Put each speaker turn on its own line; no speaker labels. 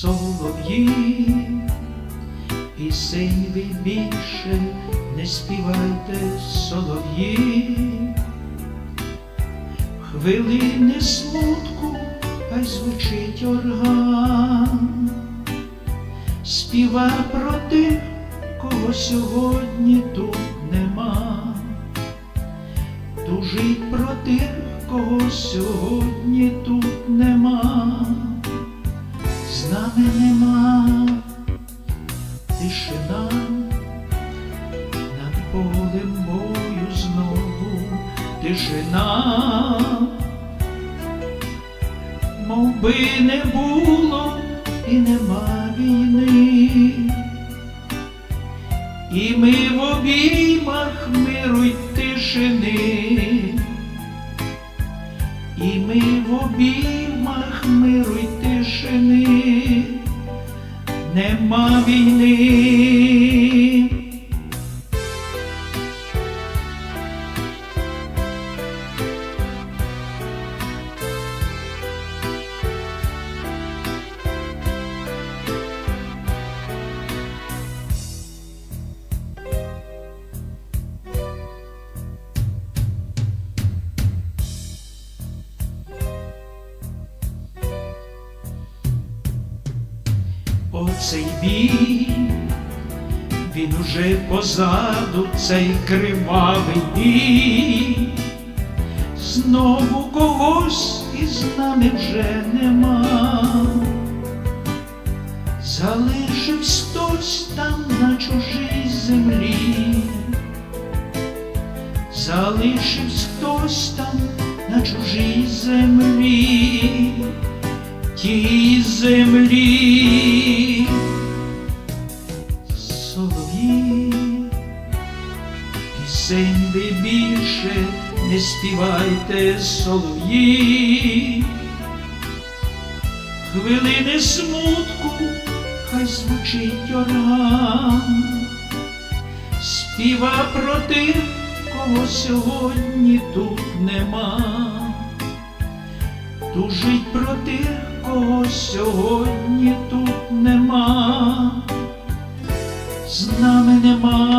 солов'ї, пісень ви більше не співайте солов'ї, хвилини смутку, хай звучить орган, співа про тих, кого сьогодні тут нема, тужить про тих, кого сьогодні тут нема, нами нема тишина. Над полем бою знову тишина, мов би не було і нема війни, і ми в обіймах миру й тишини, і ми в обіймах миру й тишини, нема війни. Оцей бій, він уже позаду, цей кривавий бій, знову когось із нами вже нема, залишився хтось там на чужій землі, залишився хтось там на чужій землі. Тій землі. Солов'ї, пісень ви більше не співайте солов'ї, хвилини смутку, хай звучить орган, співа про тих, кого сьогодні тут нема. Тужить про тих, кого сьогодні тут нема, з нами нема